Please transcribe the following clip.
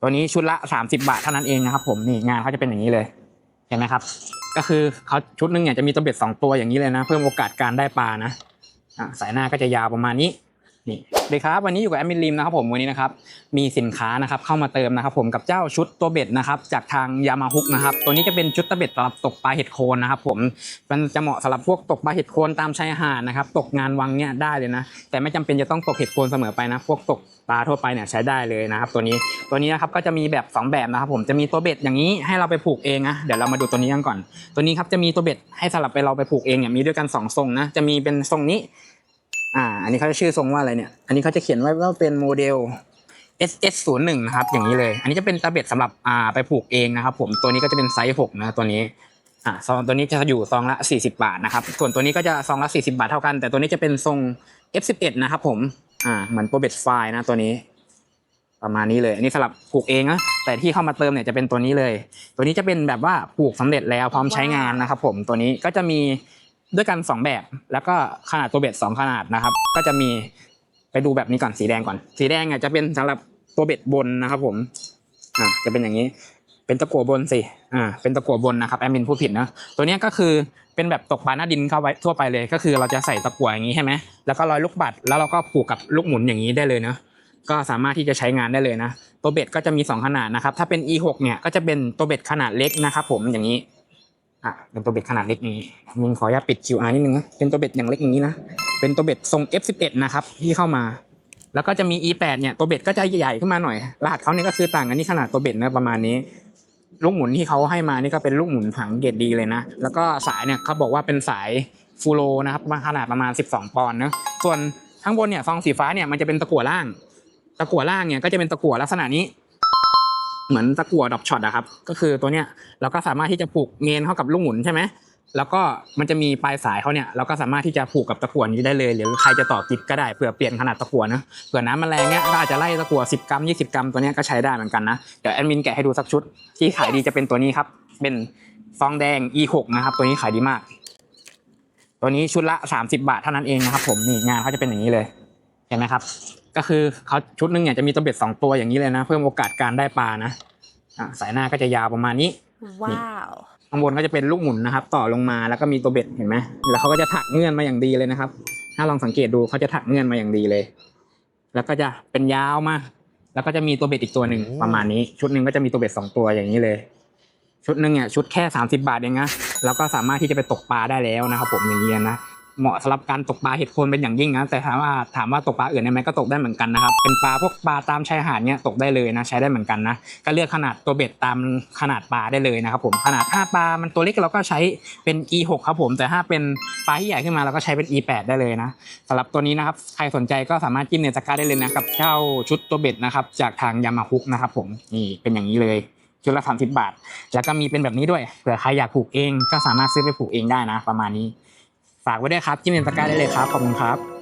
ตัวนี้ชุดละ 30 บาทเท่านั้นเองนะครับ ผมนี่งานเขาจะเป็นอย่างนี้เลยเห็นไหมครับ ก็คือเขาชุดหนึงเนี่ยจะมีตัวเบ็ดสองตัวอย่างนี้เลยนะ เพิ่มโอกาสการได้ปลานะะสายหน้าก็จะยาวประมาณนี้ นี่สวัสดีครับวันนี้อยู่กับแอดมินลิมนะครับผมวันนี้นะครับมีสินค้านะครับเข้ามาเติมนะครับผมกับเจ้าชุดตัวเบ็ดนะครับจากทางยามาฮุกนะครับตัวนี้จะเป็นชุดตัวเบ็ดสำหรับตกปลาเห็ดโคนนะครับผมมันจะเหมาะสำหรับพวกตกปลาเห็ดโคนตามชายหาดนะครับตกงานวังเนี่ยได้เลยนะ แต่ไม่จำเป็นจะต้องตกเห็ดโคนเสมอไปนะพวกตกปลาทั่วไปเนี่ยใช้ได้เลยนะครับตัวนี้ตัวนี้นะครับก็จะมีแบบสองแบบนะครับผมจะมีตัวเบ็ดอย่างนี้ให้เราไปผูกเองนะเดี๋ยวเรามาดูตัวนี้กันก่อน ตัวนี้ครับจะมีตัวเบ็ดให้สลับไปเราไปผูกเองเนี่ยมีด้วยกันสองทรงนะจะมีเป็นทรงนี้ อ่า อันนี้เขาจะชื่อทรงว่าอะไรเนี่ย อันนี้เขาจะเขียนไว้ว่าเป็นโมเดล SS 0 1นะครับ อย่างนี้เลย อันนี้จะเป็นตะเบ็ดสำหรับอ่าไปผูกเองนะครับ ผมตัวนี้ก็จะเป็นไซส์6นะตัวนี้อ่าซองตัวนี้จะอยู่ซองละ 40 บาทนะครับ ส่วนตัวนี้ก็จะซองละ 40 บาทเท่ากัน แต่ตัวนี้จะเป็นทรง F11 นะครับ ผมอ่าเหมือนโปรเบ็ดไฟนะตัวนี้ ประมาณนี้เลย อันนี้สำหรับผูกเองนะแต่ที่เข้ามาเติมเนี่ยจะเป็นตัวนี้เลย ตัวนี้จะเป็นแบบว่าผูกสำเร็จแล้วพร้อมใช้งานนะครับ ผมตัวนี้ก็จะมี ด้วยกันสองแบบ แล้วก็ขนาดตัวเบ็ดสองขนาดนะครับ ก็จะมีไปดูแบบนี้ก่อนสีแดงก่อน สีแดงอะจะเป็นสำหรับตัวเบ็ดบนนะครับ ผมอ่าจะเป็นอย่างนี้ เป็นตะกั่วบนสิอ่าเป็นตะกั่วบนนะครับแอดมินพูดผิดนะตัวนี้ก็คือเป็นแบบตกปลาหน้าดินเข้าไว้ทั่วไปเลย ก็คือเราจะใส่ตะกั่วอย่างนี้ใช่ไหมแล้วก็ร้อยลูกบัตรแล้วเราก็ผูกกับลูกหมุนอย่างนี้ได้เลยเนาะก็สามารถที่จะใช้งานได้เลยนะ ตัวเบ็ดก็จะมี 2 ขนาดนะครับ ถ้าเป็น E6 เนี่ยก็จะเป็นตัวเบ็ดขนาดเล็กนะครับ ผมอย่างนี้ อะเป็นตัวเบ็ดขนาดเล็กนี้มินขออนุญาตปิด QR นิดนึงนะเป็นตัวเบ็ดอย่างเล็กอย่างนี้นะเป็นตัวเบ็ดทรง F11 นะครับที่เข้ามา แล้วก็จะมี E8 เนี่ยตัวเบ็ดก็จะใหญ่ขึ้นมาหน่อยรหัสเขาเนี่ยก็คือต่างกันที่ขนาดตัวเบ็ดนะประมาณนี้ ลูกหมุนที่เขาให้มานี่ก็เป็นลูกหมุนผังเกรดดีเลยนะแล้วก็สายเนี่ยเขาบอกว่าเป็นสายฟูโรนะครับขนาดประมาณ 12 ปอนด์นะส่วนข้างบนเนี่ยซองสีฟ้าเนี่ยมันจะเป็นตะกั่วล่าง ตะกั่วล่างเนี่ยก็จะเป็นตะกั่วลักษณะนี้ เหมือนตะกั่วดอกช็อตอะครับ ก็คือตัวเนี้ยเราก็สามารถที่จะผูกเมนเข้ากับลูกหมุนใช่ไหมแล้วก็มันจะมีปลายสายเขาเนี่ยเราก็สามารถที่จะผูกกับตะกั่วนี้ได้เลย หรือใครจะต่อกิฟก็ได้เผื่อเปลี่ยนขนาดตะกั่วนะเผื่อน้ำมันแรงเนี่ยก็อาจจะไล่ตะกั่ว10 กรัม 20 กรัมตัวเนี้ยก็ใช้ได้เหมือนกันนะเดี๋ยวแอดมินแกะให้ดูสักชุดที่ขายดีจะเป็นตัวนี้ครับ เป็นฟองแดง E6 นะครับ ตัวนี้ขายดีมาก ตัวนี้ชุดละ 30 บาทเท่านั้นเองนะครับ ผมนี่งานเขาจะเป็นอย่างนี้เลยเห็นไหมครับ ก็คือเขาชุดหนึงเนี่ยจะมีตัวเบ็ดสองตัวอย่างนี้เลยนะ เพิ่มโอกาสการได้ปลานะอะสายหน้าก็จะยาวประมาณนี้ว้าวข้างบนก็จะเป็นลูกหมุนนะครับ ต่อลงมาแล้วก็มีตัวเบ็ดเห็นไหมแล้วเขาก็จะถักเงื่อนมาอย่างดีเลยนะครับ ถ้าลองสังเกตดูเขาจะถักเงื่อนมาอย่างดีเลย แล้วก็จะเป็นยาวมาแล้วก็จะมีตัวเบ็ดอีกตัวหนึ่งประมาณนี้ ชุดหนึ่งก็จะมีตัวเบ็ดสองตัวอย่างนี้เลย ชุดหนึ่งเนี่ยชุดแค่ 30 บาทเองนะแล้วก็สามารถที่จะไปตกปลาได้แล้วนะครับผมอย่างนี้นะ เหมาะสำหรับการตกปลาเห็ดโคนเป็นอย่างยิ่งนะแต่ถามว่าถามว่าตกปลาอื่นได้ไหมก็ตกได้เหมือนกันนะครับเป็นปลาพวกปลาตามชายหาดเนี่ยตกได้เลยนะใช้ได้เหมือนกันนะก็เลือกขนาดตัวเบ็ดตามขนาดปลาได้เลยนะครับผมขนาดถ้าปลามันตัวเล็กเราก็ใช้เป็น E6 ครับผมแต่ถ้าเป็นปลาที่ใหญ่ขึ้นมาเราก็ใช้เป็น E8 ได้เลยนะสำหรับตัวนี้นะครับใครสนใจก็สามารถจิ้มในตะกร้าได้เลยนะกับเจ้าชุดตัวเบ็ดนะครับจากทางยามาฮุกนะครับผมนี่เป็นอย่างนี้เลยชุดละสามสิบาท แล้วก็มีเป็นแบบนี้ด้วยเผื่อใครอยากผูกเองก็สามารถซื้อไปผูกเองได้นะ ประมาณนี้ ฝากไว้ด้วยครับจิ้มเนตะกร้าได้เลยครับ ขอบคุณครับ